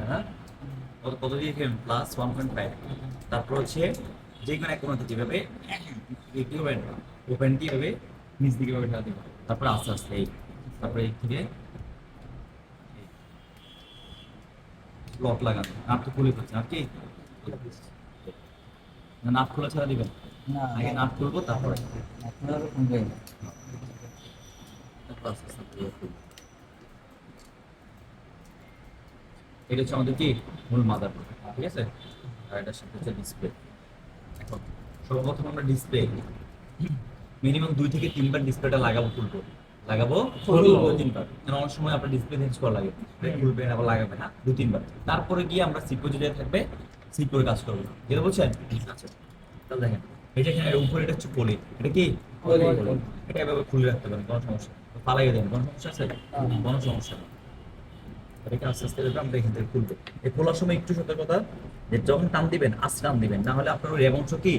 হ্যাঁ কত দিয়ে খেলেন প্লাস ওয়ান তারপর হচ্ছে যে কোনো এক কোনো থেকে হবে কি হবে ওপেনটি হবে নিচ দিকে দিবে তারপরে আস্তে আস্তে এই তারপরে এই থেকে লক লাগানো নাট তো খুলে ফেলছে আর কি না নাট খোলা ছাড়া দিবেন না আগে নাট খুলবো তারপরে তারপর আস্তে আস্তে খুলবো। এটা হচ্ছে আমাদের কি? মূল মাদার ঠিক আছে? আর এটার সাথে হচ্ছে ডিসপ্লে এখন সর্বপ্রথম আমরা ডিসপ্লে মিনিমাম দুই থেকে তিনবার ডিসপ্লেটা লাগাবো খুলবো লাগাবো খুলবো। তিনবার। কারণ অনেক সময় আপনার ডিসপ্লে চেঞ্জ করা লাগে। খুলবেন আবার লাগাবেন না দুই তিনবার। তারপরে গিয়ে আমরা সিপো যেটা থাকবে সিপোর কাজ করব। যেটা বলছেন আচ্ছা। তাহলে দেখেন এই যে এখানে উপরে এটা হচ্ছে পলি এটা কি? পলি। এটা এভাবে খুলে রাখতে পারেন কোনো সমস্যা নেই। পালাই দেন কোনো সমস্যা আছে? কোনো সমস্যা নেই। এটাকে আস্তে আস্তে এভাবে আমরা এখান থেকে খুলবো। এই খোলার সময় একটু সতর্কতা যে যখন টান দিবেন আস্তে টান দিবেন না হলে আপনার রেবংশ কি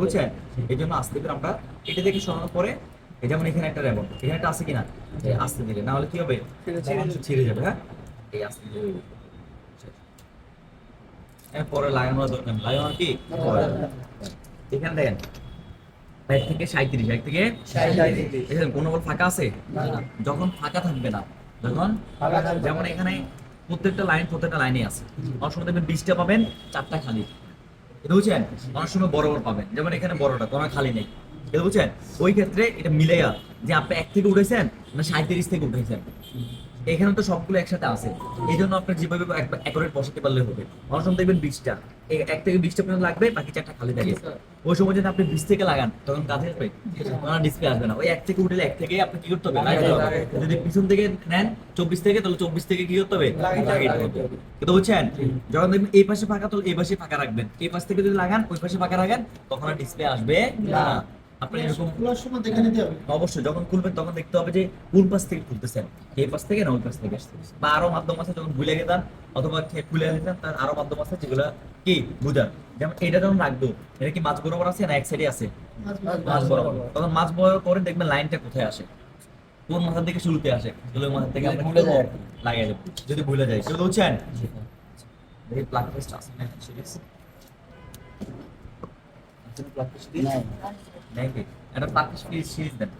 বুঝছেন এই জন্য আস্তে করে আমরা এটা থেকে সরানোর পরে যেমন এখানে একটা রেবন এখানে একটা আছে কিনা? এই আস্তে দিলে না হলে কি হবে? ছিঁড়ে যাবে। হ্যাঁ? এই আস্তে দিলে। পরে লাগানোর দরকার লাগানোর কি? এখানে দেখেন এক থেকে সাঁত্রিশ এক থেকে কোনো ফাঁকা আছে। যখন ফাঁকা থাকবে না যখন যেমন এখানে প্রত্যেকটা লাইন প্রত্যেকটা লাইনে আছে। অনেক সময় দেখবেন বিশটা পাবেন, চারটা খালি। এটা বুঝছেন? অনেক সময় বড় পাবেন। যেমন এখানে বড়টা, কোনো খালি নেই। এটা বুঝছেন? ওই ক্ষেত্রে এটা মিলেয়া যে আপনি এক থেকে উঠেছেন না সাঁত্রিশ থেকে উঠেছেন এখানে তো সবগুলো একসাথে আছে। এই জন্য আপনার যেভাবে অ্যাকোরেট বসাতে পারলে হবে। অনেক সময় দেখবেন বিশটা এক থেকে বিশটা পর্যন্ত লাগবে বাকি চারটা খালি থাকে। ওই সময় যদি আপনি বিশ থেকে লাগান তখন কাজে আসবে। না ডিসপ্লে আসবে না। ওই এক থেকে উঠলে এক থেকে আপনি কি করতে হবে? যদি পিছন থেকে নেন চব্বিশ থেকে তাহলে চব্বিশ থেকে কি করতে হবে? কিন্তু বুঝছেন? যখন দেখবেন এই পাশে ফাঁকা তাহলে এই পাশে ফাঁকা রাখবেন। এই পাশ থেকে যদি লাগান ওই পাশে ফাঁকা রাখেন তখন আর ডিসপ্লে আসবে না। আপনি এরকম খোলার সময় দেখে নিতে হবে। অবশ্যই যখন খুলবেন তখন দেখতে হবে যে কোন পাশ থেকে খুলতেছেন এই পাশ থেকে না ওই পাশ থেকে আসছে বা আরও মাধ্যম আছে যখন ভুলে গেতাম অথবা খুলে নিতাম তার আরও মাধ্যম আছে যেগুলো কি বুঝান যেমন এটা যখন রাখব এটা কি মাছ বরাবর আছে না এক সাইডে আছে? মাছ বরাবর। তখন মাছ বরাবর করে দেখবেন লাইনটা কোথায় আসে। কোন মাথার থেকে শুরুতে আসে ওই মাথার থেকে আমরা ভুলে। লাগিয়ে দেবো যদি ভুলে যায়। কেউ এই প্লাগ টেস্ট আছে না? সিরিজ প্লাগ টেস্ট নাই নাকি একটা প্লাগ সিরিজ সিরিজ দেন।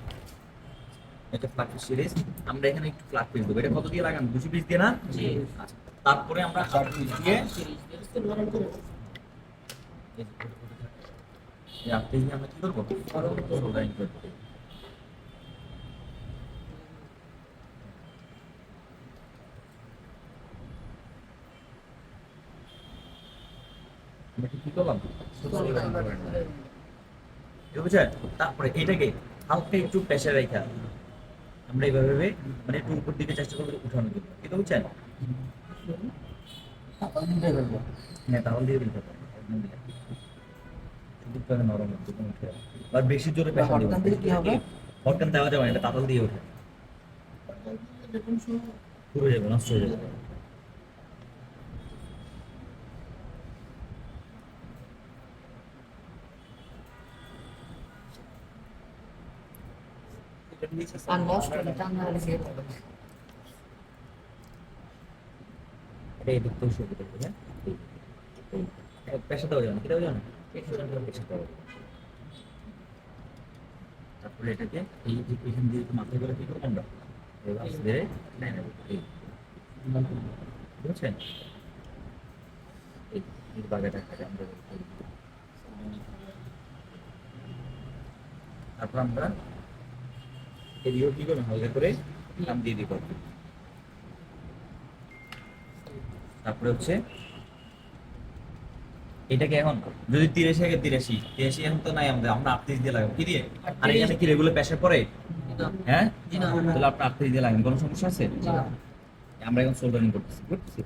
এটা প্লাগ সিরিজ আমরা এখানে একটু প্লাগ পিস দেবো। এটা কত দিয়ে লাগান? দুশো পিস দিয়ে না? আচ্ছা। তারপরে আমরা আট পিস দিয়ে দিয়ে আমরা কি করব? সোল্ডারিং করব। আমরা কি করলাম। বুঝছেন? তারপরে এটাকে হালকা একটু প্রেশার রেখা আমরা এইভাবে মানে একটু উপর দিকে চেষ্টা করব উঠানোর জন্য। কিন্তু বুঝছেন? হ্যাঁ তাহলে দিয়ে দিতে পারে একদম দিয়ে। নরম উঠে আর বেশি জোরে প্রেশার হবে? হটকান দেওয়া যাবে না এটা তাতাল দিয়ে ওঠে পুরো যাবে নষ্ট হয়ে যাবে। আর নষ্ট না টান্না লেগে এটা এদিক থেকে শুরু করতে হবে হ্যাঁ এই, এই। এই, পেশা দেওয়া যাবে না কি দেওয়া না। তারপরে করব। তারপর আমরা এদিকেও কি করব? হালকা করে নাম দিয়ে দিব। তারপরে হচ্ছে এটাকে এখন যদি তিরাশি আগে তিরাশি তিরাশি এখন তো নাই আমাদের আমরা আটত্রিশ দিয়ে লাগাবো। কি দিয়ে? আর এখানে কি রেগুলার প্রেশার পরে হ্যাঁ? তাহলে আপনি আটত্রিশ দিয়ে লাগাবেন কোনো সমস্যা আছে? আমরা এখন সোল্ডারিং করতেছি করতেছি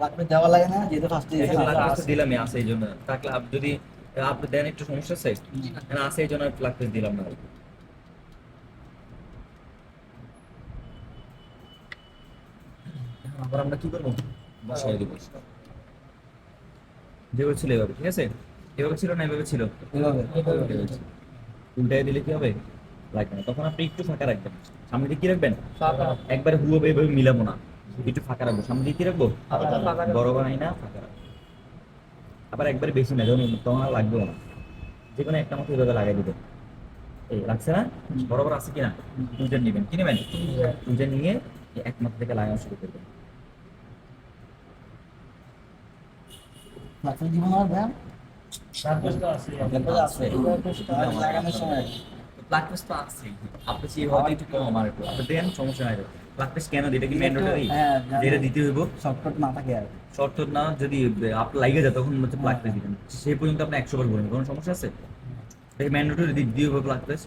লাগবে দেওয়া লাগে না যেহেতু ফার্স্টে দিলামই আছে এই জন্য। থাকলে যদি আপনি দেন একটু সমস্যা আছে? না। আছে এই জন্য দিলাম না। আবার আমরা কি করব? বসাই দিব। যেভাবে ছিল এভাবে ঠিক আছে? এভাবে ছিল না এভাবে ছিল? উল্টাই দিলে কি হবে? লাগবে না তখন আপনি একটু ফাঁকা রাখবেন। সামনে দিয়ে কি রাখবেন? একবারে হুবো এভাবে মিলাবো না। একটু ফাঁকা রাখব। সামনে দিয়ে কি রাখব? বড় বানাই না ফাঁকা রাখব। আবার একবারে বেশি না যখন তখন আর লাগবেও না। যে কোনো একটা মতো এভাবে লাগাই দিবেন এই লাগছে না? বরাবর আছে কিনা? দুইটা নেবেন। কি নেবেন? দুইটা নিয়ে এই এক মাথা থেকে লাগানো শুরু করবেন। লাকড়ি দিব না ব্যায়াম? লাগানোর সময় প্লাগ টেস্ট তো আছে। আপনি সেই হয়তো একটু কম আমার একটু? আপনি দেন সমস্যা নাই। প্লাগ টেস্ট কেন এটা কি ম্যান্ডেটরি হ্যাঁ, যেটা দিতে হইব। শর্টকাট না থাকে আর। শর্ত না যদি আপনার লাগে যায় তখন হচ্ছে প্লাগ টেস্ট দিবেন। সেই পর্যন্ত আপনি একশো বার বলবেন কোনো সমস্যা আছে? ম্যান্ডেটরি দিতে প্লাগ টেস্ট।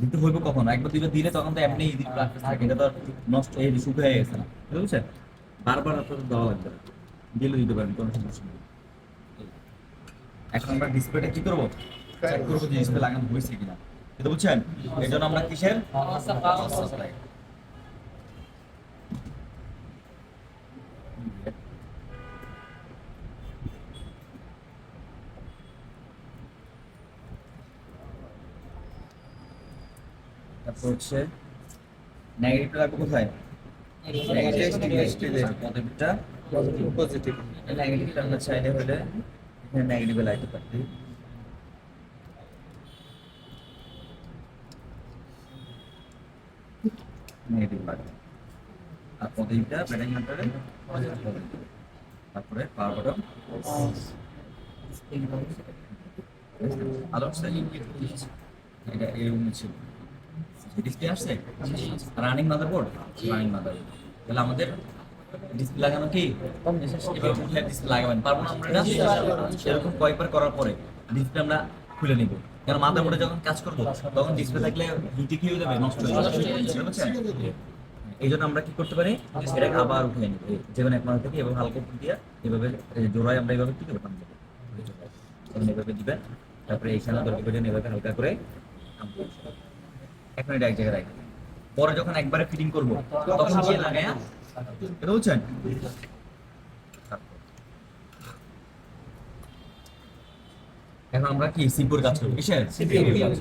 দিতে হইব কখন? একবার দুইবার দিলে তখন তো এমনি ইজি প্লাগ টেস্ট থাকে। এটা তো আর নষ্ট এই শুকিয়ে হয়ে গেছে না। বুঝতে বুঝছেন? বারবার আপনাদের দেওয়া লাগবে। না। দিতে পারেন কোনো সমস্যা নেই। এখন আমরা ডিসপ্লেটা কি করব? চেক করব যে ডিসপ্লে লাগানো হয়েছে কিনা। এটা বুঝছেন? এই জন্য আমরা কিসের? তারপর হচ্ছে নেগেটিভটা রাখব কোথায়? পজিটিভটা পজিটিভ নেগেটিভটা আমরা চাইলে হলে নেগেটিভে লাগাতে পারি নেগেটিভ লাগবে আর পজিটিভটা ব্যাটিং হান্টারে তারপরে পাওয়ার বটম আলো আসছে এটা এরকম ছিল। ডিসপ্লে আসছে? রানিং মাদারবোর্ড রানিং মাদারবোর্ড তাহলে আমাদের ডিসপ্লে লাগানো কি? এবার উঠে ডিসপ্লে লাগাবেন। পারব না এরকম কয়েকবার করার পরে ডিসপ্লে আমরা খুলে নিব। কারণ মাদারবোর্ডে যখন কাজ করব তখন ডিসপ্লে থাকলে হিটে কি হয়ে যাবে? নষ্ট হয়ে যাবে। এই জন্য আমরা কি করতে পারি? এটাকে আবার উঠে নিব। যে কোনো এক মাথা থেকে এভাবে হালকা দিয়ে এভাবে জোড়ায় আমরা এভাবে কি তখন এভাবে দিবেন। তারপরে এইখানে দরকার পড়ে এভাবে হালকা করে। এখন এটা এক জায়গায় রাখবেন পরে যখন একবারে ফিটিং করব তখন গিয়ে লাগায় এটা বুঝছেন এখন আমরা কি সিম্পল কাজ করব কিসের সিম্পল কাজ